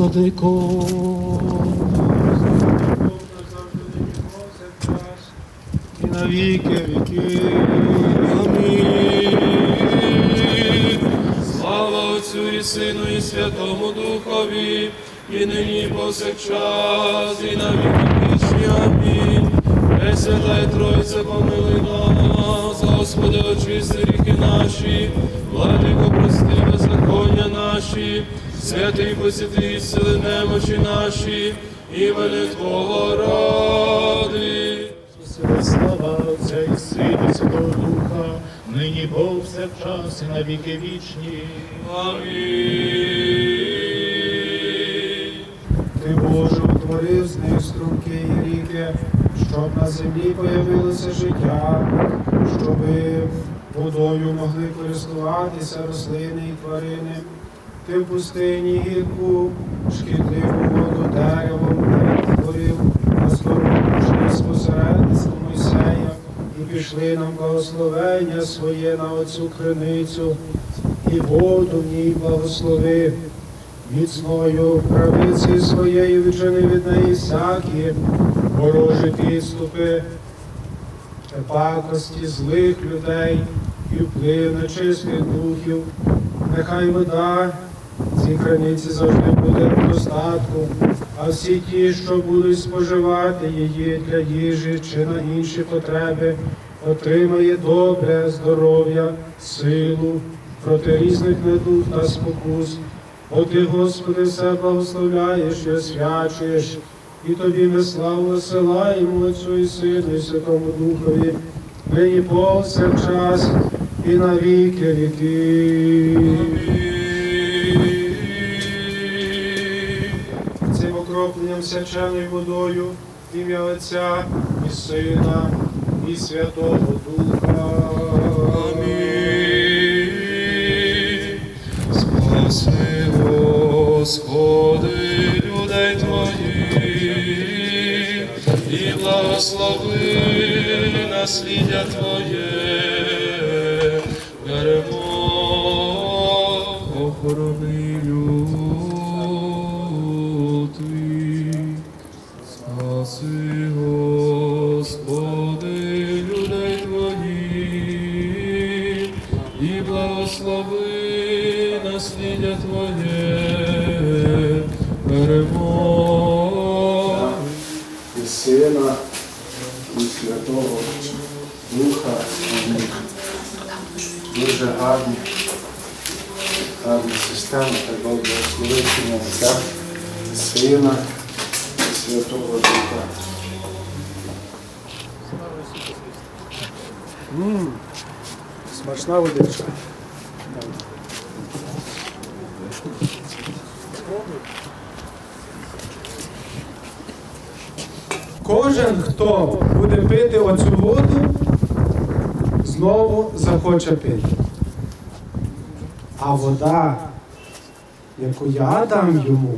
владико. І на віки віки. Амінь. Слава Отцю і Сину, і Святому Духові, і нині і повсякчас, і на віки вічні. Амінь. Пресвятая Тройця, помилуй нас, Господи, очисти ріки наші, владико, прости беззаконня наші, святий посвяти сили немочі наші, імени Твого ради. Слава Отця і Сина, Святого Духа, нині повсякчас і на віки вічні. Амінь. Ти Боже утворив з них струмки і ріки, щоб на землі появилося життя, щоб водою могли користуватися рослини і тварини. Ти в пустині гірку, шкідливу воду деревом перетворив, розгорнувши спосередництво Мойсея, і пішли нам благословення своє на оцю криницю, і воду в ній благослови. Міцною правицею своєю віджени від неї всякі ворожі підступи, пакості злих людей і вплив нечистих духів. Нехай вода цій краниці завжди буде в достатку, а всі ті, що будуть споживати її для їжі чи на інші потреби, отримає добре здоров'я, силу проти різних недуг та спокус. Бо ти, Господи, все благословляєш і освячуєш, і тобі ми славу висилаємо Отцю і Сину, і Святому Духові, нині повсякчас і на віки віки. Окропленням свяченою водою в ім'я Отця і Сина, і Святого Духа. Амінь. Спаси, Господи, людей Твоїх, і благослови насліддя Твоє, беремо, Спаси, Господи, людей Твоїх, благослови насліддя Твоє, перемоги. і Сина, і Святого Духа. Дуже гарні, гарна система, так Бог благословив ім'я Сина Святого Духа. М, Смачна водичка. Кожен, хто буде пити оцю воду, знову захоче пити. А вода, яку я дам йому,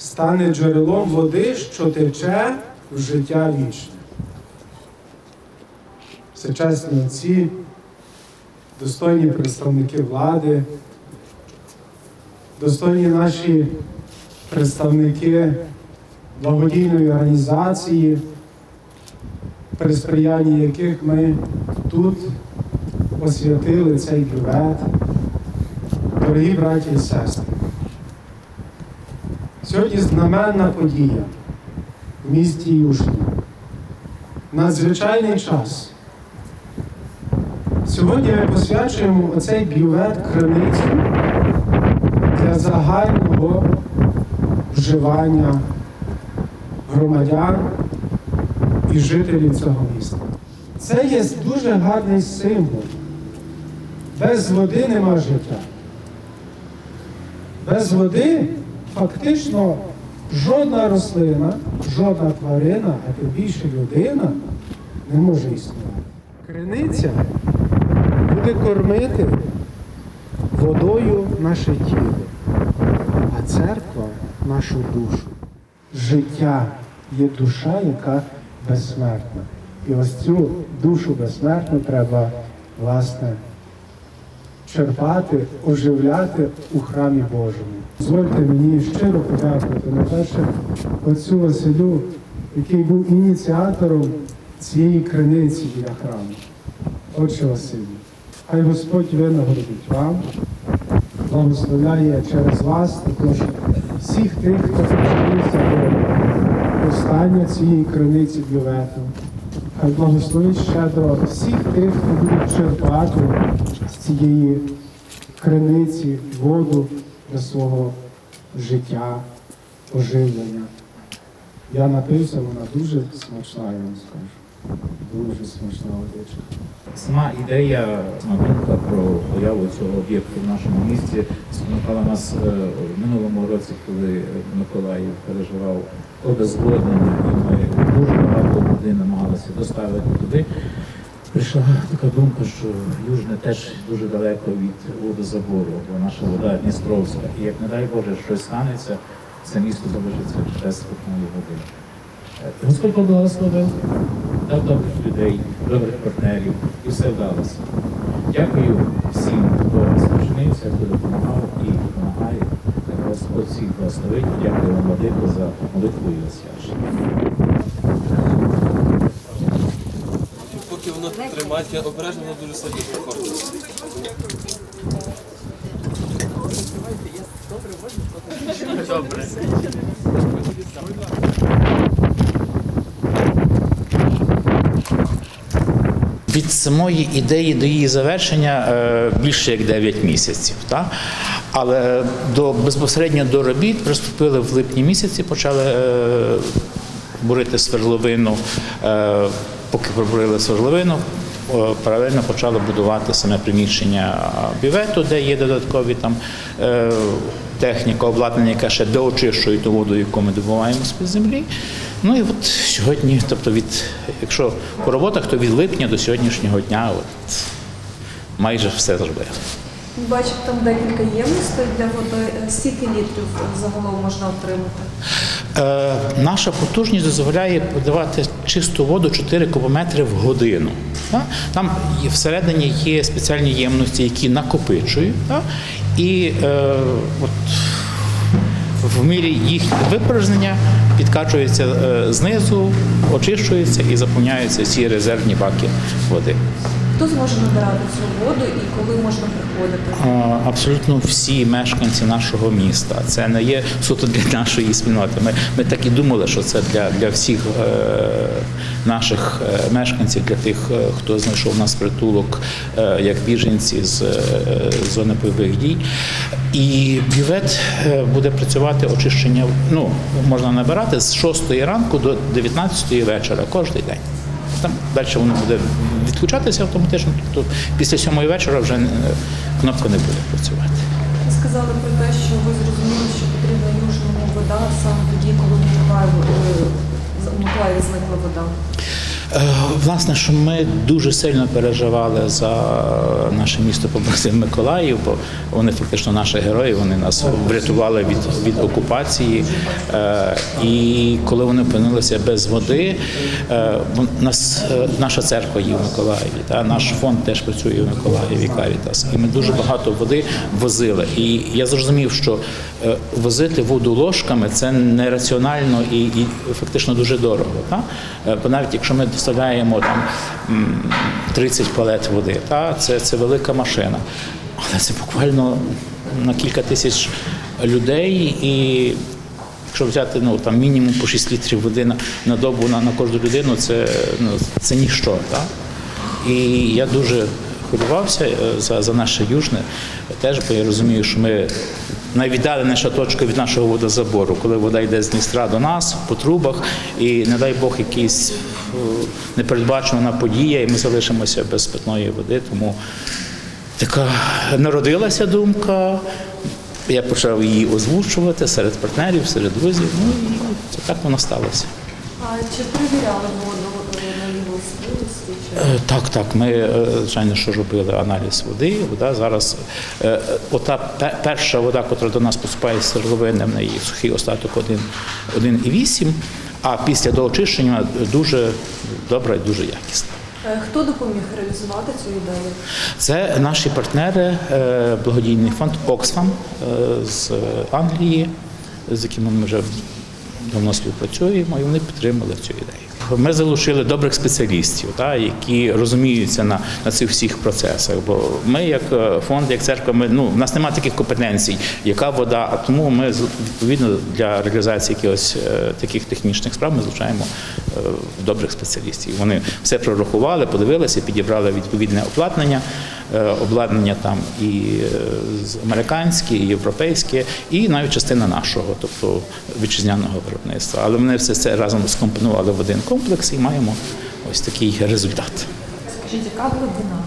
стане джерелом води, що тече в життя вічне. Всечесні отці, достойні представники влади, достойні наші представники благодійної організації, при сприянні яких ми тут освятили цей бювет. Дорогі браті і сестри, сьогодні знаменна подія в місті Юшні. Надзвичайний час. Сьогодні ми посвячуємо оцей бювет криницю для загального вживання громадян і жителів цього міста. Це є дуже гарний символ. Без води нема життя. Без води фактично жодна рослина, жодна тварина, а тим більше людина не може існувати. Криниця буде кормити водою наше тіло, а церква нашу душу. Життя є душа, яка безсмертна. І ось цю душу безсмертну треба, власне, черпати, оживляти у храмі Божому. Дозвольте мені щиро подякувати на перше отцю Василю, який був ініціатором цієї криниці біля храму. Отче Василю, хай Господь винагородить вам, благословляє через вас також всіх тих, хто причинився до постання цієї криниці бювету. Хай благословить щедро всіх тих, хто буде черпати з цієї криниці воду для свого життя, оживлення. Я напився, вона дуже смачна, я вам скажу. Дуже смачна водичка. Сама ідея, сама думка про появу цього об'єкту в нашому місті спонукала нас е, в минулому році, коли Миколаїв переживав обезводнення, і ми дуже багато води намагалися доставити туди. Прийшла така думка, що Южне теж дуже далеко від водозабору, бо наша вода Дністровська. І як не дай Боже, щось станеться, це місто залишиться без питної води. Господь поблагословив, дав добрих людей, добрих партнерів, і все вдалося. Дякую всім, хто спочинився, хто допомагав і допомагає. Господь всіх благословить. Дякую вам, Владико, за молитву і освячення. Поки воно тримається обережно, воно дуже сильно проходить. Від самої ідеї до її завершення е, більше як 9 місяців. Так? Але до, безпосередньо до робіт приступили в липні місяці, почали е, бурити свердловину. Е, поки пробурили свердловину, паралельно почали будувати саме приміщення бювету, де є додаткові там техніка, обладнання, яке ще доочищує ту воду, яку ми добуваємо з-під землі. Ну і от сьогодні, тобто від, якщо по роботах, то від липня до сьогоднішнього дня от, майже все зробили. Бачив там декілька ємностей для води. Скільки літрів загалом можна отримати? Е, наша потужність дозволяє подавати чисту воду 4 кубометри в годину. Так? Там всередині є спеціальні ємності, які накопичують. І е, от, в мірі їх випорожнення підкачується е, знизу, очищується і заповняються ці резервні баки води. Хто зможе набирати воду і коли можна приходити? Абсолютно всі мешканці нашого міста. Це не є суто для нашої спільноти. Ми, ми так і думали, що це для, для всіх е, наших е, мешканців, для тих, е, хто знайшов нас притулок е, як біженці з е, зони бойових дій. І бювет е, буде працювати очищення. Ну можна набирати з 6 ранку до 19 вечора кожен день. Там далі воно буде відключатися автоматично, тобто після сьомої вечора вже е, кнопка не буде працювати. Ви сказали про те, що ви зрозуміли, що потрібна южному вода саме тоді, коли е, в Миколаєві зникла вода. Е, Власне, що ми дуже сильно переживали за наше місто побратим Миколаїв, бо вони фактично наші герої, вони нас врятували від, від окупації. Е, І коли вони опинилися без води, е, нас, наша церква є в Миколаєві, та, наш фонд теж працює в Миколаєві Карітас. І ми дуже багато води возили. І я зрозумів, що возити воду ложками це нераціонально і, і фактично дуже дорого. Та? Бо навіть якщо ми доставляємо там 30 палет води, та? Це, це велика машина. Але це буквально на кілька тисяч людей і. Якщо взяти ну, там, мінімум по 6 літрів води на, на добу на, на кожну людину, це, ну, це ніщо. Так? І я дуже хвилювався е, за, за наше южне, теж, бо я розумію, що ми найвіддаленіша точка від нашого водозабору, коли вода йде з Дністра до нас по трубах, і не дай Бог якийсь е, непередбачувана подія, і ми залишимося без питної води. Тому така народилася думка. Я почав її озвучувати серед партнерів, серед друзів. Ну і так воно сталося. А чи перевіряли воду Так, так. Ми е, звичайно, що робили аналіз води. Вода зараз е, е, ота перша вода, яка до нас поступає з свердловини, в неї сухий остаток 1,8, а після доочищення дуже добра і дуже якісна. Е, Хто допоміг реалізувати цю ідею? Це наші партнери, е, благодійний фонд е, з Англії, з якими ми вже давно співпрацюємо, і вони підтримали цю ідею. Ми залучили добрих спеціалістів, та, які розуміються на, на цих всіх процесах. Бо ми, як е, фонд, як церква, ми ну в нас немає таких компетенцій, яка вода. А тому ми відповідно для реалізації якихось е, таких технічних справ ми залучаємо е, добрих спеціалістів. Вони все прорахували, подивилися, підібрали відповідне обладнання, е, обладнання там і е, американське, і європейське, і навіть частина нашого, тобто вітчизняного виробництва. Але вони все це разом скомпонували в один комплекс і маємо ось такий результат. Скажіть, яка глибина?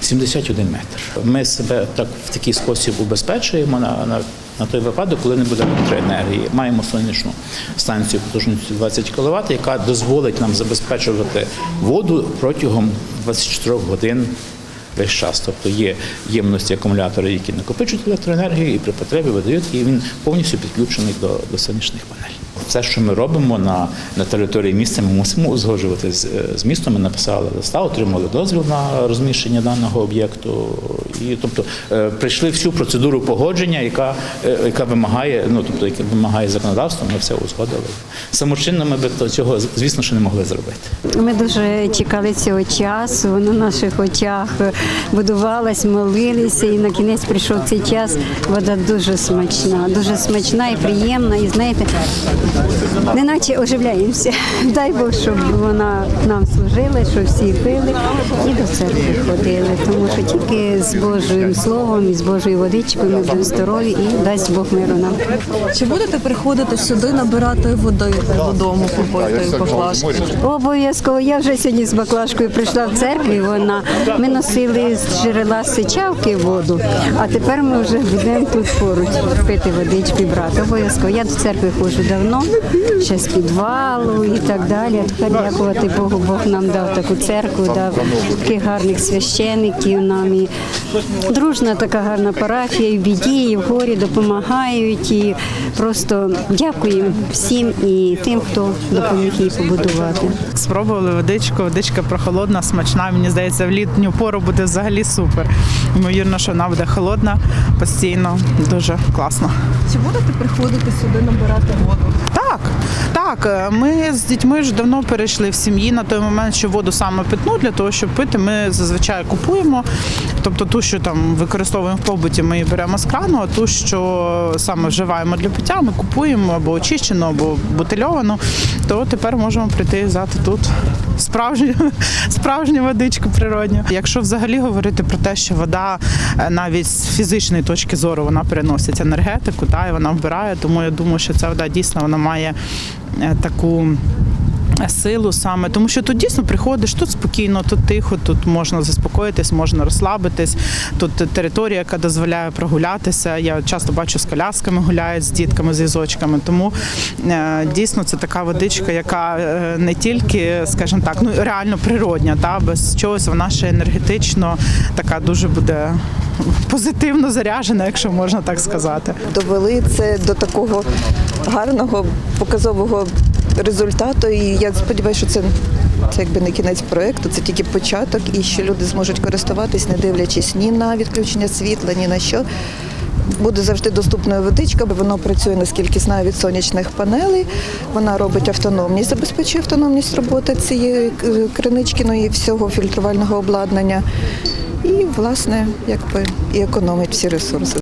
71 метр. Ми себе так в такий спосіб убезпечуємо на, на, на той випадок, коли не буде електроенергії. Маємо сонячну станцію потужністю 20 кВт, яка дозволить нам забезпечувати воду протягом 24 годин. Весь час, тобто є ємності акумулятори, які накопичують електроенергію, і при потребі видають, і він повністю підключений до, до сонячних панелей. Все, що ми робимо на, на території міста, ми мусимо узгоджувати з, з містом. Ми написали листа, отримали дозвіл на розміщення даного об'єкту. І тобто е, прийшли всю процедуру погодження, яка, е, яка вимагає, ну тобто яка вимагає законодавство. Ми все узгодили. Самочинно ми то цього звісно, що не могли зробити. Ми дуже чекали цього часу. На наших очах будувалась, молилися, і на кінець прийшов цей час. Вода дуже смачна, дуже смачна і приємна. І знаєте, неначе оживляємося. Дай Бог, щоб вона нам служила, щоб всі пили і до церкви ходили. Тому що тільки з Божим словом і з Божою водичкою ми будемо здорові і дасть Бог миру нам. Чи будете приходити сюди набирати води додому, купити баклажки? Обов'язково. Я вже сьогодні з баклажкою прийшла в церкву. і Вона ми носили з джерела сичавки воду, а тепер ми вже будемо тут поруч пити водичку і брати. Обов'язково. Я до церкви ходжу давно, ще з підвалу і так далі. Тепер дякувати Богу, Бог нам дав таку церкву, дав таких гарних священиків нам і дружна така гарна парафія, і в біді, і в горі допомагають. І просто дякуємо всім і тим, хто допоміг її побудувати. Спробували водичку, водичка прохолодна, смачна. Мені здається, в літню пору буде взагалі супер. Ймовірно, що вона буде холодна постійно, дуже класно. Чи будете приходити сюди набирати воду? Так, так. е, Ми з дітьми ж давно перейшли в сім'ї на той момент, що воду саме питну для того, щоб пити, ми зазвичай купуємо. Тобто ту, що там використовуємо в побуті, ми її беремо з крану, а ту, що саме вживаємо для пиття, ми купуємо або очищену, або бутильовану, то тепер можемо прийти і взяти тут справжню, справжню водичку природню. Якщо взагалі говорити про те, що вода е, навіть з фізичної точки зору вона переносить енергетику, та і вона вбирає, тому я думаю, що ця вода дійсно вона має таку. Силу саме, тому що тут дійсно приходиш, тут спокійно, тут тихо, тут можна заспокоїтись, можна розслабитись. Тут територія, яка дозволяє прогулятися. Я часто бачу з колясками гуляють з дітками, з візочками. Тому е, дійсно це така водичка, яка е, не тільки, скажімо так, ну реально природня, та без чогось вона ще енергетично така дуже буде позитивно заряджена, якщо можна так сказати. довели це до такого гарного показового результату. І я сподіваюся, що це, це якби не кінець проекту, це тільки початок, і що люди зможуть користуватись, не дивлячись ні на відключення світла, ні на що. Буде завжди доступною водичка, бо воно працює, наскільки знаю, від сонячних панелей. Вона робить автономність, забезпечує автономність роботи цієї кринички, ну і всього фільтрувального обладнання. І, власне, якби і економить всі ресурси.